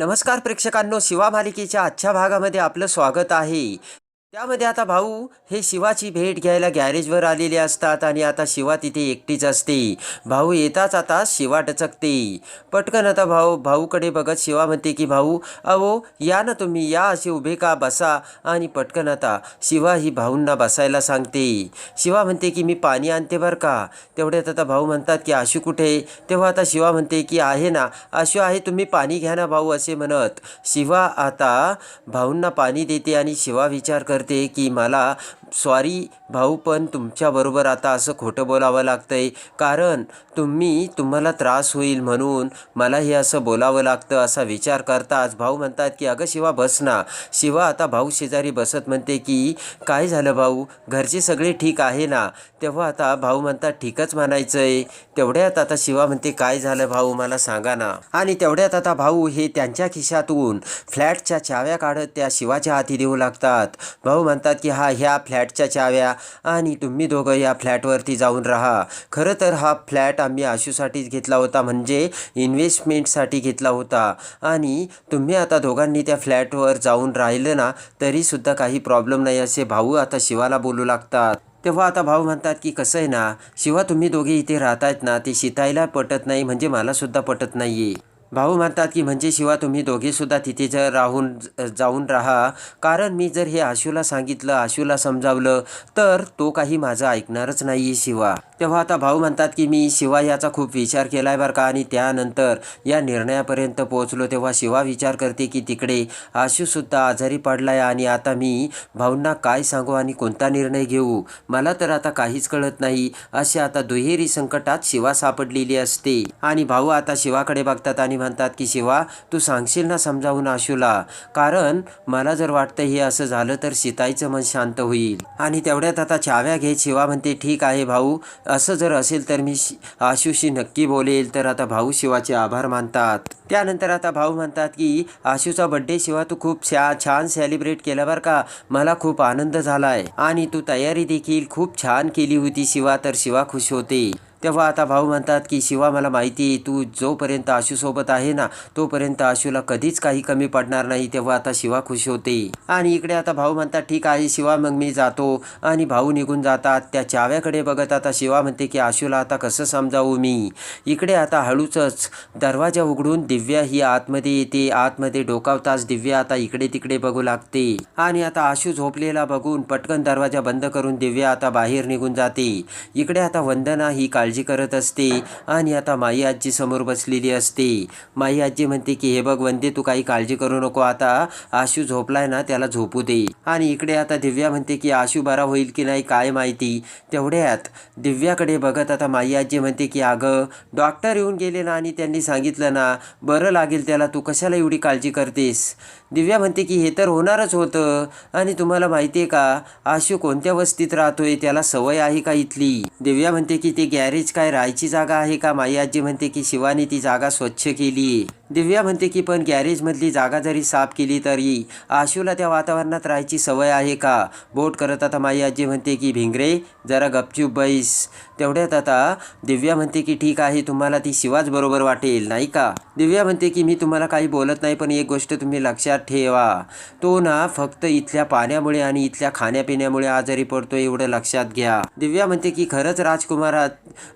नमस्कार प्रेक्षकांनो शिवा मालिकेच्या आजच्या भागामध्ये आपलं स्वागत आहे. त्यामध्ये आता भाऊ हे शिवाची भेट घ्यायला गॅरेजवर आलेले असतात आणि आता शिवा तिथे एकटीच असते. भाऊ येताच आता शिवा टचकते. पटकन आता भाऊ भाऊकडे बघत शिवा म्हणते की भाऊ अहो या ना तुम्ही या असे उभे का बसा? आणि पटकन आता शिवा ही भाऊंना बसायला सांगते. शिवा म्हणते की मी पाणी आणते बरं का? तेवढ्यात आता भाऊ म्हणतात की आशू कुठे? तेव्हा आता शिवा म्हणते की आहे ना आशू आहे तुम्ही पाणी घ्या ना भाऊ असे म्हणत शिवा आता भाऊंना पाणी देते आणि शिवा विचार करते की मला सॉरी भाऊ पण तुमच्याबरोबर आता असं खोटं बोलावं लागतं आहे कारण तुम्ही तुम्हाला त्रास होईल म्हणून मला हे असं बोलावं लागतं असा विचार करताच. भाऊ म्हणतात की अगं शिवा बस ना. शिवा आता भाऊ शेजारी बसत म्हणते की काय झालं भाऊ? घरचे सगळे ठीक आहे ना? तेव्हा आता भाऊ म्हणतात ठीकच म्हणायचं आहे तेवढ्यात आता शिवा म्हणते काय झालं भाऊ? मला सांगा ना. आणि तेवढ्यात आता भाऊ हे त्यांच्या खिशातून फ्लॅटच्या चाव्या काढत त्या शिवाच्या हाती देऊ लागतात. भाऊ म्हणतात की हा ह्या फ्लॅट फ्लॅटच्या चाव्या आणि तुम्ही दोघं या फ्लॅटवरती जाऊन राहा. खरं तर हा फ्लॅट आम्ही आशूसाठीच घेतला होता म्हणजे इन्व्हेस्टमेंटसाठी घेतला होता. आणि तुम्ही आता दोघांनी त्या फ्लॅटवर जाऊन राहिलं ना तरीसुद्धा काही प्रॉब्लेम नाही असे भाऊ आता शिवाला बोलू लागतात. तेव्हा आता भाऊ म्हणतात की कसं आहे ना शिवा तुम्ही दोघे इथे राहतायत ना ते शितायला पटत नाही म्हणजे मलासुद्धा पटत नाही आहे भाऊ म्हणतात की म्हणजे शिवा तुम्ही दोघेसुद्धा तिथे जर राहून जाऊन राहा. कारण मी जर हे आशूला सांगितलं आशूला समजावलं तर तो काही माझं ऐकणारच नाही आहे शिवा. तेव्हा आता भाऊ म्हणतात की मी शिवा याचा खूप विचार केला आहे बरं का? आणि त्यानंतर या निर्णयापर्यंत पोहोचलो. तेव्हा शिवा विचार करते की तिकडे आशूसुद्धा आजारी पडला आहे आणि आता मी भाऊंना काय सांगू आणि कोणता निर्णय घेऊ? मला तर आता काहीच कळत नाही. असे आता दुहेरी संकटात शिवा सापडलेली असते. आणि भाऊ आता शिवाकडे बघतात आणि म्हणतात की शिवा तू सांगशील ना समजावून आशूला? कारण मला जर वाटतं हे असं झालं तर सीताईचं मन शांत होईल. आणि तेवढ्यात आता चाव्या घेत शिवा म्हणते ठीक आहे भाऊ असं जर असेल तर मी आशूशी नक्की बोलेल. तर आता भाऊ शिवाचे आभार मानतात. त्यानंतर आता भाऊ म्हणतात की आशूचा बड्डे शिवा तू खूप छा छान सेलिब्रेट केला बरं का? मला खूप आनंद झालाय. आणि तू तयारी देखील खूप छान केली होती शिवा तर शिवा खुश होते. तेव्हा आता भाऊ म्हणतात की शिवा मला माहिती आहे तू जोपर्यंत आशूसोबत आहे ना तोपर्यंत आशूला कधीच काही कमी पडणार नाही तेव्हा आता शिवा खुश होते. आणि इकडे आता भाऊ म्हणतात ठीक आहे शिवा मग मी जातो. आणि भाऊ निघून जातात त्या चाव्याकडे बघत आता शिवा म्हणते की आशूला आता कसं समजावू मी? इकडे आता हळूचच दरवाजा उघडून दिव्या ही आतमध्ये येते. आतमध्ये डोकावताच दिव्या आता इकडे तिकडे बघू लागते. आणि आता आशू झोपलेला बघून पटकन दरवाजा बंद करून दिव्या आता बाहेर निघून जाते. इकडे आता वंदना ही काळजी काळजी करत असते. आणि आता माई आजी समोर बसलेली असते. माई आजी म्हणते की हे बघ वंदे तू काही काळजी करू नको. आता आशू झोपलाय ना त्याला झोपू दे. आणि इकडे आता दिव्या म्हणते की आशू बरा होईल की नाही काय माहिती. तेवढ्यात दिव्याकडे बघत आता माई आजी म्हणते की अगं डॉक्टर येऊन गेले ना आणि त्यांनी सांगितलं ना बरं लागेल त्याला तू कशाला एवढी काळजी करतेस? दिव्या म्हणते की हे तर होणारच होतं. आणि तुम्हाला माहिती आहे का आशू कोणत्या वस्तीत राहतोय त्याला सवय आहे का इथली? दिव्या म्हणते की ते गॅरेज काय राहायची जागा आहे का? माई आजी म्हणते की शिवानी ती जागा स्वच्छ केली दिव्या म्हणते की पण गॅरेजमधली जागा जरी साफ केली तरी आशूला त्या वातावरणात राहायची सवय आहे का? बोट करत आता माई आजी म्हणते की भिंगरे जरा गपचूप बैस. तेवढ्यात आता दिव्या म्हणते की ठीक आहे तुम्हाला ती शिवाच बरोबर वाटेल नाही का? दिव्या म्हणते की मी तुम्हाला काही बोलत नाही पण एक गोष्ट तुम्ही लक्षात ठेवा. तो ना फक्त इथल्या पाण्यामुळे आणि इथल्या खाण्यापिण्यामुळे आजारी पडतो एवढं लक्षात घ्या. दिव्या म्हणते की खरंच राजकुमारा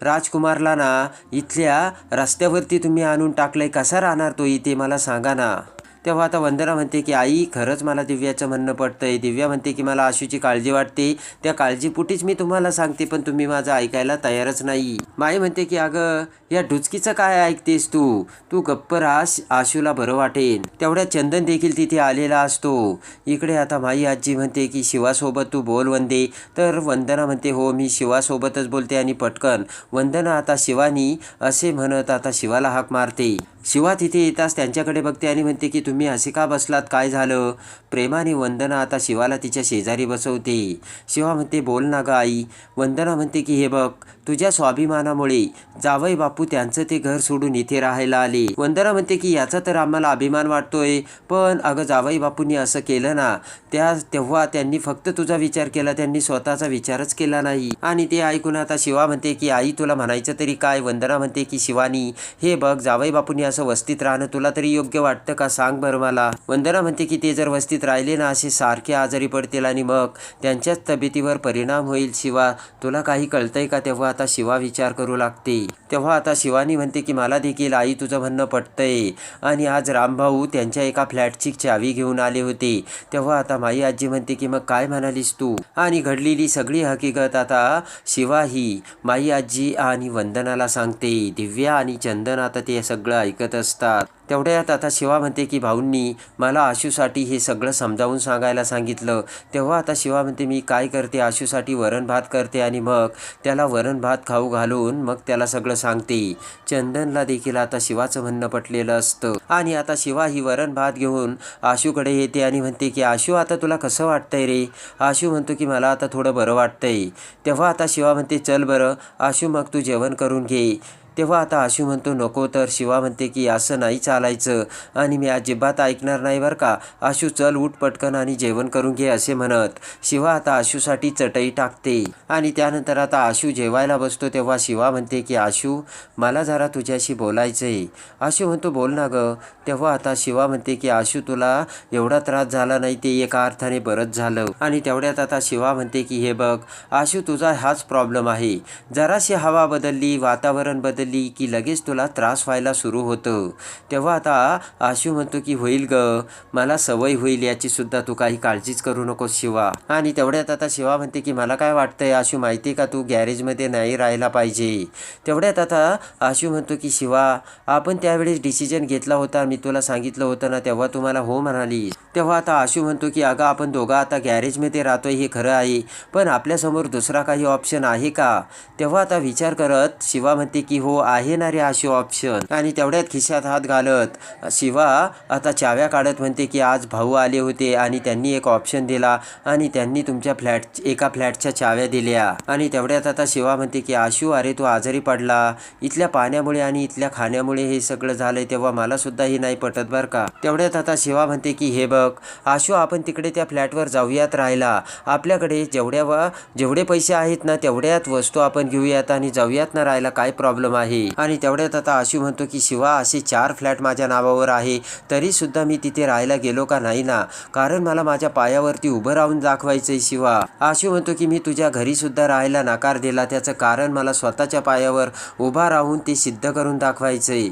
राजकुमारला ना इथल्या रस्त्यावरती तुम्ही आणून टाकलंय कसा राहणार तो इथे मला सांगा ना. तेव्हा आता वंदना म्हणते की आई खरंच मला दिव्याचं म्हणणं पडतंय दिव्या म्हणते की मला आशूची काळजी वाटते. त्या काळजीपुटीच मी तुम्हाला सांगते पण तुम्ही माझं ऐकायला तयारच नाही. माई म्हणते की अगं या ढुचकीचं काय ऐकतेस तू? तू गप्प रास आशूला बरं वाटेल तेवढ्या चंदन देखील तिथे आलेला असतो. इकडे आता माई आजी म्हणते की शिवासोबत तू बोल वंदे. तर वंदना म्हणते हो मी शिवासोबतच बोलते आणि पटकन. वंदना आता शिवानी असे म्हणत आता शिवाला हाक मारते. शिवा तिथे येताच त्यांच्याकडे बघते आणि म्हणते की तुम्ही असे का बसलात? काय झालं? प्रेमाने वंदना आता शिवाला तिच्या शेजारी बसवते. शिवा म्हणते बोल ना ग आई. वंदना म्हणते की हे बघ तुझ्या स्वाभिमानामुळे. जावई बापू त्यांचं ते घर सोडून इथे राहायला आले. वंदना म्हणते की याचा तर आम्हाला अभिमान वाटतोय. पण अगं जावई बापूंनी असं केलं ना त्या तेव्हा त्यांनी फक्त तुझा विचार केला त्यांनी स्वतःचा विचारच केला नाही. आणि ते ऐकून आता शिवा म्हणते की आई तुला म्हणायचं तरी काय? वंदना म्हणते की शिवानी हे बघ जावई बापूंनी असं वस्तीत राहणं तुला तरी योग्य वाटतं का? सांग बरं मला. वंदना म्हणते की ते जर वस्तीत राहिले ना असे सारखे आजारी पडतील आणि मग त्यांच्याच तब्येतीवर परिणाम होईल. शिवा तुला काही कळतंय का तेव्हा? आता शिवा विचार करू लागते. तेव्हा आता शिवानी म्हणते की मला देखील आई तुझं म्हणणं पटतंय. आणि आज रामभाऊ त्यांच्या एका फ्लॅटची चावी घेऊन आले होते. तेव्हा आता माई आजी म्हणते की मग काय म्हणालीस तू? आणि घडलेली सगळी हकीकत आता शिवा ही माई आजी आणि वंदनाला सांगते. दिव्या आणि चंदन आता ते सगळं ऐकत असतात. तेवढ्यात आता शिवा म्हणते की भाऊंनी मला आशूसाठी हे सगळं समजावून सांगायला सांगितलं. तेव्हा आता शिवा म्हणते मी काय करते? आशूसाठी वरण भात करते आणि मग त्याला वरण भात खाऊ घालून मग त्याला सगळं सांगते. चंदनला देखील आता शिवाचं म्हणणं पटलेलं असतं. आणि आता शिवा ही वरण भात घेऊन आशूकडे येते आणि म्हणते की आशू आता तुला कसं वाटतंय रे? आशू म्हणतो की मला आता थोडं बरं वाटतंय. तेव्हा आता शिवा म्हणते चल बरं आशू मग तू जेवण करून घे. तेव्हा आता आशू म्हणतो नको तर शिवा म्हणते की असं नाही चालायचं. आणि मी अजिबात ऐकणार नाही बरं का. आशू चल उठ पटकन आणि जेवण करून घे असे म्हणत शिवा आता आशूसाठी चटई टाकते. आणि त्यानंतर आता आशू जेवायला बसतो तेव्हा शिवा म्हणते की आशू मला जरा तुझ्याशी बोलायचं आहे आशू म्हणतो बोल ना गं. तेव्हा आता शिवा म्हणते की आशू तुला एवढा त्रास झाला नाही ते एका अर्थाने बरंच झालं. आणि तेवढ्यात आता शिवा म्हणते की हे बघ आशू तुझा हाच प्रॉब्लेम आहे. जराशी हवा बदलली वातावरण बदल बदलली की लगेच तुला त्रास व्हायला सुरू होतं. तेव्हा आता आशू म्हणतो की होईल ग. मला सवय होईल याची सुद्धा तू काही काळजीच करू नकोस शिवा. आणि तेवढ्यात आता शिवा म्हणते की मला काय वाटतंय आशू माहिती का तू गॅरेजमध्ये नाही राहायला पाहिजे? तेवढ्यात आता आशू म्हणतो की शिवा आपण त्यावेळेस डिसिजन घेतला होता मी तुला सांगितलं होतं ना तेव्हा तुम्हाला हो म्हणाली तेव्हा आता आशू म्हणतो की अगं आपण दोघं आता गॅरेजमध्ये राहतो हे खरं आहे. पण आपल्यासमोर दुसरा काही ऑप्शन आहे का? तेव्हा आता विचार करत शिवा म्हणते की हो आहे ना रे आशू ऑप्शन आणि तेवढ्यात खिशात हात घालत शिवा आता चाव्या काढत म्हणते की आज भाऊ आले होते आणि त्यांनी एक ऑप्शन दिला आणि त्यांनी तुमच्या फ्लॅट एका फ्लॅटच्या चाव्या दिल्या. आणि तेवढ्यात आता शिवा म्हणते की आशू अरे तू आजारी पडला. इथल्या पाण्यामुळे आणि इथल्या खाण्यामुळे हे सगळं झालंय तेव्हा मला सुद्धा हे नाही पटत बरं का? तेवढ्यात आता शिवा म्हणते की हे बघ आशू आपण तिकडे त्या फ्लॅटवर जाऊयात राहायला. आपल्याकडे जेवढ्या व जेवढे पैसे आहेत ना तेवढ्यात वस्तू आपण घेऊयात आणि जाऊयात ना राहायला काय प्रॉब्लेम आहे? आणि तेवढ्यात आता आशू म्हणतो की शिवा असे चार फ्लॅट माझ्या नावावर आहे. तरीसुद्धा मी तिथे राहायला गेलो का नाही ना? कारण मला माझ्या पायावरती उभं राहून दाखवायचंय शिवा. आशू म्हणतो की मी तुझ्या घरीसुद्धा राहायला नकार दिला. त्याचं कारण मला स्वतःच्या पायावर उभा राहून ते सिद्ध करून दाखवायचंय.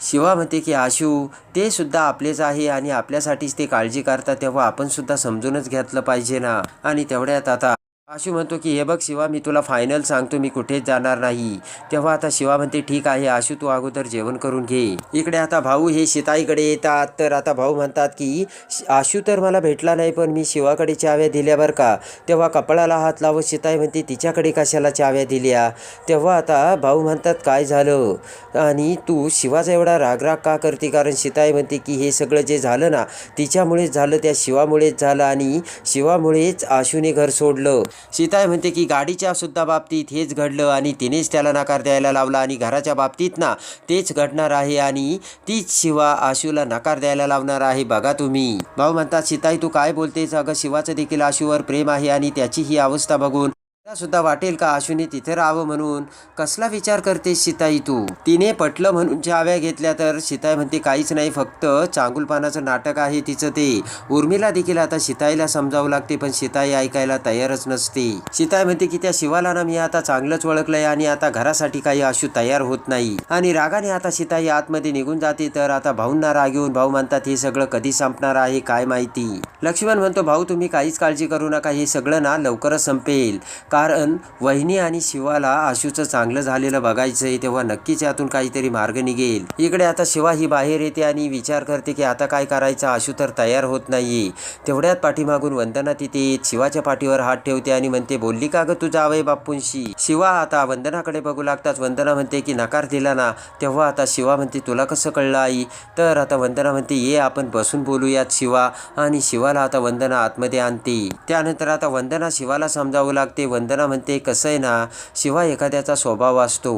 शिवा म्हणते की आशू ते सुद्धा आपलेच आहे आणि आपल्यासाठीच ते काळजी करतात तेव्हा आपण सुद्धा समजूनच घेतलं पाहिजे ना. आणि तेवढ्यात आता आशू म्हणतो की हे बघ शिवा मी तुला फायनल सांगतो मी कुठेच जाणार नाही. तेव्हा आता शिवा म्हणते ठीक आहे आशू तू अगोदर जेवण करून घे. इकडे आता भाऊ हे शिताईकडे येतात. तर आता भाऊ म्हणतात की आशू तर मला भेटला नाही पण मी शिवाकडे चाव्या दिल्या बरं का. तेव्हा कपाळाला हात लावत शिताई म्हणते तिच्याकडे कशाला चाव्या दिल्या? तेव्हा आता भाऊ म्हणतात काय झालं? आणि तू शिवाचा एवढा रागराग का करते? कारण शिताई म्हणते की हे सगळं जे झालं ना तिच्यामुळेच झालं त्या शिवामुळेच झालं आणि शिवामुळेच आशूने घर सोडलं. सीताय म्हणते की गाडीच्या सुद्धा बाबतीत हेच घडलं आणि तिनेच त्याला नकार द्यायला लावला आणि घराच्या बाबतीत ना तेच घडणार आहे आणि तीच शिवा आशूला नकार द्यायला लावणार आहे. बघा तुम्ही. भाऊ म्हणतात सीताई तू काय बोलतेस? अगं शिवाचं देखील आशूवर प्रेम आहे आणि त्याची ही अवस्था बघून सुद्धा वाटेल का? अश्विनी तिथे राहावं म्हणून. कसला विचार करते सीताई तू? तिने पटलं म्हणून चाव्या घेतल्या तर सीताई म्हणते काहीच नाही फक्त चांगुलपानाचं नाटक आहे तिचं ते. उर्मिला देखील आता सीताईला समजावं लागते पण सीताई ऐकायला तयारच नसते. सीताई म्हणते की त्या शिवाला ना मी आता चांगलंच ओळखलंय आणि आता घरासाठी काही आशू तयार होत नाही. आणि रागाने आता सीताई आतमध्ये निघून जाते तर आता भाऊंना राग येऊन भाऊ म्हणतात हे सगळं कधी संपणार आहे काय माहिती? लक्ष्मण म्हणतो भाऊ तुम्ही काहीच काळजी करू नका हे सगळं ना लवकरच संपेल. कारण वहिनी आणि शिवाला आशूचं चांगलं झालेलं बघायचंय तेव्हा नक्कीच यातून काहीतरी मार्ग निघेल. इकडे आता शिवा ही बाहेर येते आणि विचार करते की आता काय करायचं आशू तर तयार होत नाही तेवढ्यात पाठीमागून वंदना तिथे येत शिवाच्या पाठीवर हात ठेवते आणि म्हणते बोलली का ग तू जावय बापूंशी शिवा आता वंदनाकडे बघू लागताच वंदना म्हणते की नकार दिला ना. तेव्हा आता शिवा म्हणते तुला कसं कळलं आई? तर आता वंदना म्हणते ये आपण बसून बोलूयात शिवा. आणि शिवाला आता वंदना आतमध्ये आणते. त्यानंतर आता वंदना शिवाला समजावू लागते वंदना वंदना म्हणते कसं आहे ना शिवा एखाद्याचा स्वभाव असतो.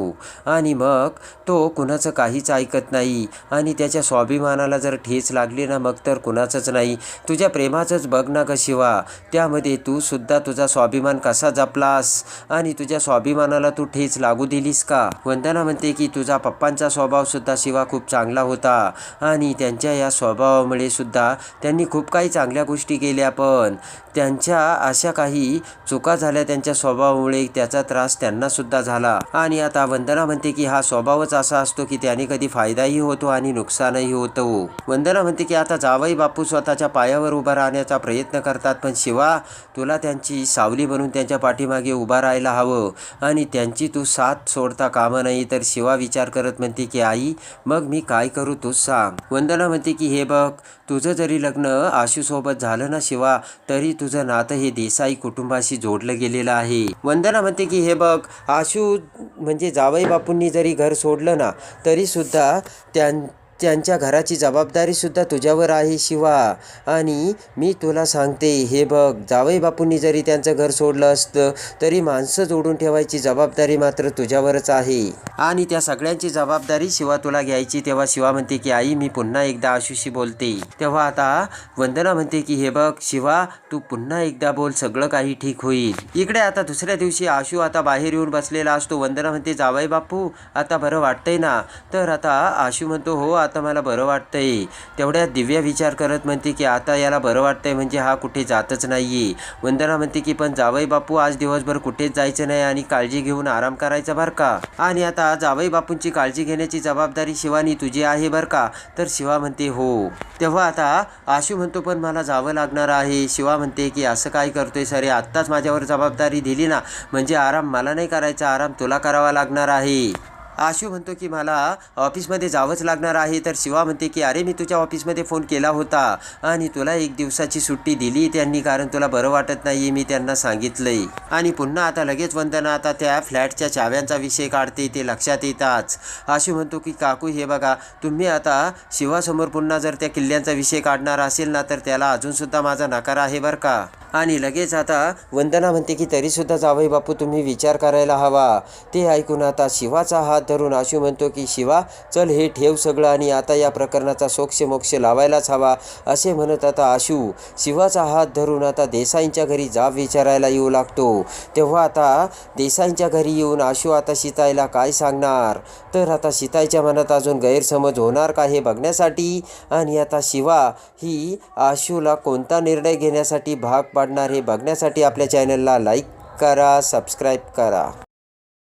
आणि मग तो कुणाचं काहीच ऐकत नाही आणि त्याच्या स्वाभिमानाला जर ठेच लागली ना मग तर कुणाचंच नाही. तुझ्या प्रेमाचंच बघ ना ग शिवा त्यामध्ये तू सुद्धा तुझा स्वाभिमान कसा जपलास? आणि तुझ्या स्वाभिमानाला तू ठेच लागू दिलीस का? वंदना म्हणते की तुझा पप्पांचा स्वभावसुद्धा शिवा खूप चांगला होता. आणि त्यांच्या या स्वभावामुळे सुद्धा त्यांनी खूप काही चांगल्या गोष्टी केल्या पण त्यांच्या अशा काही चुका झाल्या त्यांच्या स्वभावामुळे त्याचा त्रास त्यांना सुद्धा झाला. आणि आता वंदना म्हणते की हा स्वभावच असा असतो की त्याने कधी फायदाही होतो आणि नुकसानही होतो. वंदना म्हणते की आता जावई बापू स्वतःच्या पायावर उभा राहण्याचा प्रयत्न करतात पण शिवा तुला त्यांची सावली बनून त्यांच्या पाठीमागे उभा राहायला हवं आणि त्यांची तू साथ सोडता कामा नाही. तर शिवा विचार करत म्हणते की आई मग मी काय करू तूच सांग. वंदना म्हणते की हे बघ तुझं जरी लग्न आशूसोबत झालं ना शिवा तरी तुझं नातं हे देसाई कुटुंबाशी जोडलं गेलेलं आहे. वंदना म्हणते की हे बघ आशू म्हणजे जावई बापूंनी जरी घर सोडलं ना तरीसुद्धा त्यां त्यांच्या घराची जबाबदारीसुद्धा तुझ्यावर आहे शिवा. आणि मी तुला सांगते हे बघ जावई बापूंनी जरी त्यांचं घर सोडलं असतं तरी माणसं जोडून ठेवायची जबाबदारी मात्र तुझ्यावरच आहे. आणि त्या सगळ्यांची जबाबदारी शिवा तुला घ्यायची तेव्हा शिवा म्हणते की आई मी पुन्हा एकदा आशुशी बोलते. तेव्हा आता वंदना म्हणते की हे बघ शिवा तू पुन्हा एकदा बोल सगळं काही ठीक होईल. इकडे आता दुसऱ्या दिवशी आशू आता बाहेर येऊन बसलेला असतो. वंदना म्हणते जावई बापू आता बरं वाटतंय ना. तर आता आशू म्हणतो हो आता मला बरं वाटतंय. तेवढ्या दिव्या विचार करत म्हणते की आता याला बरं वाटतंय म्हणजे हा कुठे जातच नाहीये. वंदना म्हणते की पण जावई बापू आज दिवसभर कुठेच जायचं नाही आणि काळजी घेऊन आराम करायचा बरं का? आणि आता जावई बापूंची काळजी घेण्याची जबाबदारी शिवानी तुझी आहे बरं का? तर शिवा म्हणते हो. तेव्हा आता आशू म्हणतो पण मला जावं लागणार आहे. शिवा म्हणते की असं काय करतोय सरे? आत्ताच माझ्यावर जबाबदारी दिली ना. म्हणजे आराम मला नाही करायचा. आराम तुला करावा लागणार आहे. आशू म्हणतो की मला ऑफिसमध्ये जावंच लागणार आहे. तर शिवा म्हणते की अरे मी तुझ्या ऑफिसमध्ये फोन केला होता आणि तुला एक दिवसाची सुट्टी दिली त्यांनी कारण तुला बरं वाटत नाही मी त्यांना सांगितलंय. आणि पुन्हा आता लगेच वंदना आता त्या फ्लॅटच्या चाव्यांचा विषय काढते ते लक्षात येताच. आशू म्हणतो की काकू हे बघा तुम्ही आता शिवासमोर पुन्हा जर त्या किल्ल्यांचा विषय काढणार असेल ना तर त्याला अजूनसुद्धा माझा नकार आहे बरं का? आणि लगेच आता वंदना म्हणते की तरीसुद्धा जावई बापू तुम्ही विचार करायला हवा. ते ऐकून आता शिवाचा हात धरून आशू म्हणतो की शिवा चल हे ठेव सगळं आणि आता या प्रकरणाचा सोक्ष मोक्ष लावायलाच हवा असे म्हणत आता आशू. शिवाचा हात धरून आता देसाईंच्या घरी जाब विचारायला येऊ लागतो. तेव्हा आता देसाईंच्या घरी येऊन आशू आता सीताईला काय सांगणार? तर आता सीताईच्या मनात अजून गैरसमज होणार का हे बघण्यासाठी? आणि आता शिवा ही आशूला कोणता निर्णय घेण्यासाठी भाग पाडणार हे बघण्यासाठी आपल्या चॅनलला लाईक करा सबस्क्राईब करा.